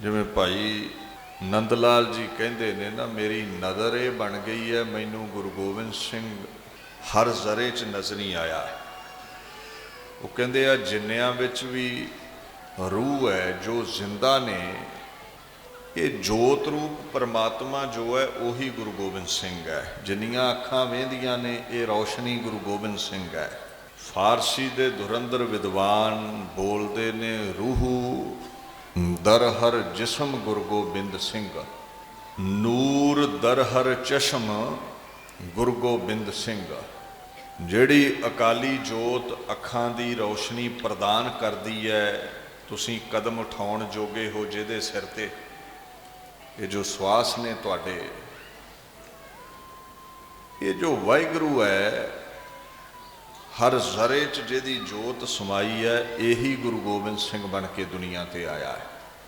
ਜਿਵੇਂ ਭਾਈ ਨੰਦ ਲਾਲ ਜੀ ਕਹਿੰਦੇ ਨੇ ਨਾ, ਮੇਰੀ ਨਜ਼ਰ ਇਹ ਬਣ ਗਈ ਹੈ, ਮੈਨੂੰ ਗੁਰੂ ਗੋਬਿੰਦ ਸਿੰਘ ਹਰ ਜ਼ਰੇ 'ਚ ਨਜ਼ਰ ਨਹੀਂ ਆਇਆ। ਉਹ ਕਹਿੰਦੇ ਆ, ਜਿੰਨਿਆਂ ਵਿੱਚ ਵੀ ਰੂਹ ਹੈ, ਜੋ ਜ਼ਿੰਦਾ ਨੇ, ਇਹ ਜੋਤ ਰੂਪ ਪਰਮਾਤਮਾ ਜੋ ਹੈ, ਉਹੀ ਗੁਰੂ ਗੋਬਿੰਦ ਸਿੰਘ ਹੈ। ਜਿੰਨੀਆਂ ਅੱਖਾਂ ਵੇਂਦੀਆਂ ਨੇ, ਇਹ ਰੌਸ਼ਨੀ ਗੁਰੂ ਗੋਬਿੰਦ ਸਿੰਘ ਹੈ। ਫਾਰਸੀ ਦੇ ਧੁਰੰਦਰ ਵਿਦਵਾਨ ਬੋਲਦੇ ਨੇ, ਰੂਹ ਦਰ ਹਰ ਜਿਸਮ ਗੁਰੂ ਗੋਬਿੰਦ ਸਿੰਘ। ਨੂਰ ਦਰ ਹਰ ਚਸ਼ਮ ਗੁਰੂ ਗੋਬਿੰਦ ਸਿੰਘ। ਜਿਹੜੀ ਅਕਾਲੀ ਜੋਤ ਅੱਖਾਂ ਦੀ ਰੌਸ਼ਨੀ ਪ੍ਰਦਾਨ ਕਰਦੀ ਹੈ ਤੁਸੀਂ ਕਦਮ ਉਠਾਉਣ ਜੋਗੇ ਹੋ ਜਿਹਦੇ ਸਿਰ ਤੇ। ਇਹ ਜੋ ਸਵਾਸ ਨੇ ਤੁਹਾਡੇ, ਇਹ ਜੋ ਵਾਹਿਗੁਰੂ ਹੈ ਹਰ ਜ਼ਰੇ ਚ ਜਿਹਦੀ ਜੋਤ ਸਮਾਈ ਹੈ, ਇਹੀ ਗੁਰੂ ਗੋਬਿੰਦ ਸਿੰਘ ਬਣ ਕੇ ਦੁਨੀਆ ਤੇ ਆਇਆ ਹੈ।